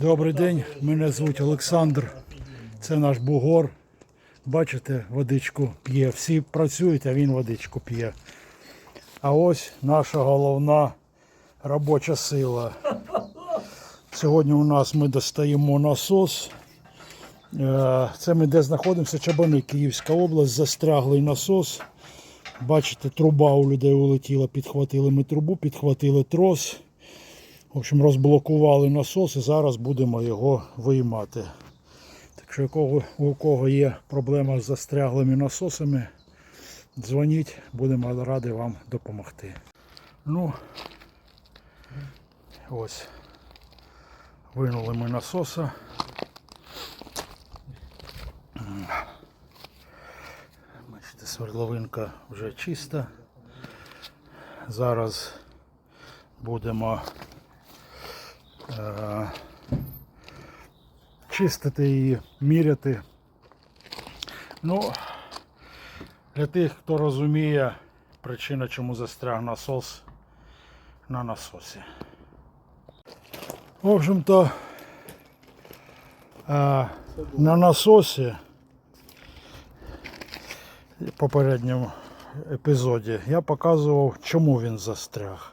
Добрий день, мене звуть Олександр. Це наш бугор. Бачите, водичку п'є. Всі працюють, а він водичку п'є. А ось наша головна робоча сила. Сьогодні у нас ми достаємо насос. Е, Це ми де знаходимося, Чабани, Київська область, застряглий насос. Бачите, труба у людей улетіла, підхватили ми трубу, підхватили трос. В общем, розблокували насос і зараз будемо його виймати. Так що, якого- у кого є проблема з застряглими насосами, дзвоніть, будемо раді вам допомогти. Ну, ось. Винули ми насоса. Бачите, свердловинка вже чиста. Зараз будемо чистити її, міряти. Ну, для тих, хто розуміє причина, чому застряг насос на насосі. В общем-то, е, на насосі в попередньому епізоді я показував, чому він застряг.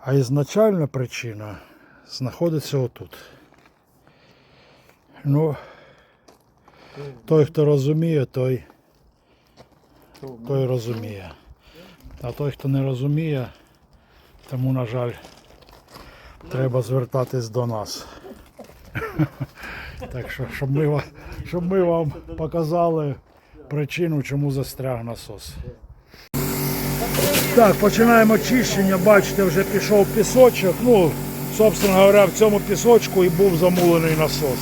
А ізначальна причина знаходиться отут. Ну, той, хто розуміє, той, той розуміє. А той, хто не розуміє, тому, на жаль, треба звертатись до нас. Так що, щоб ми, щоб ми вам показали причину, чому застряг насос. Так, починаємо чищення. Бачите, вже пішов пісочок. Ну, собственно говоря, в цьому пісочку і був замулений насос.